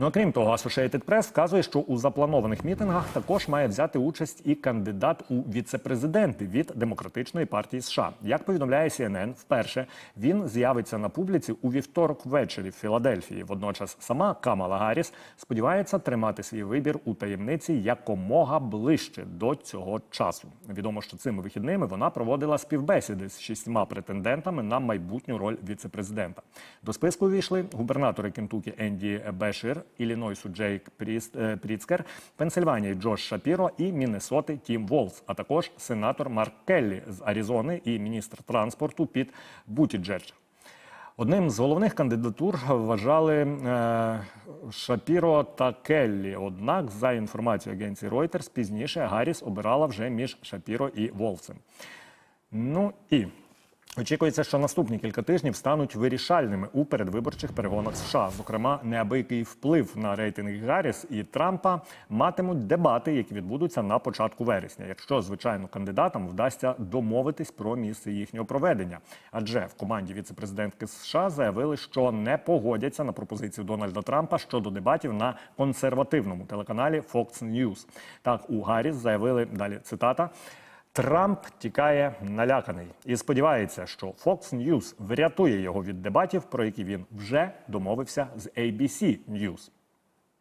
Ну а крім того, Associated Press вказує, що у запланованих мітингах також має взяти участь і кандидат у віце-президенти від демократичної партії США. Як повідомляє CNN, вперше він з'явиться на публіці у вівторок ввечері в Філадельфії. Водночас сама Камала Гарріс сподівається тримати свій вибір у таємниці якомога ближче до цього часу. Відомо, що цими вихідними вона проводила співбесіди з шістьма претендентами на майбутню роль віце-президента. До списку увійшли губернатори Кентукі Енді Бешир, Іллінойсу Джейк Пріцкер, Пенсильванії Джош Шапіро і Міннесоти Тім Волс, а також сенатор Марк Келлі з Аризони і міністр транспорту Піт Бутіджедж. Одним з головних кандидатур вважали е, Шапіро та Келлі. Однак, за інформацією агенції Reuters, пізніше Гарріс обирала вже між Шапіро і Волсем. Ну і очікується, що наступні кілька тижнів стануть вирішальними у передвиборчих перегонах США. Зокрема, неабиякий вплив на рейтинги Гарріс і Трампа матимуть дебати, які відбудуться на початку вересня, якщо звичайно кандидатам вдасться домовитись про місце їхнього проведення. Адже в команді віцепрезидентки США заявили, що не погодяться на пропозицію Дональда Трампа щодо дебатів на консервативному телеканалі Fox News. Так у Гарріс заявили далі цитата. Трамп тікає наляканий і сподівається, що Fox News врятує його від дебатів, про які він вже домовився з ABC News.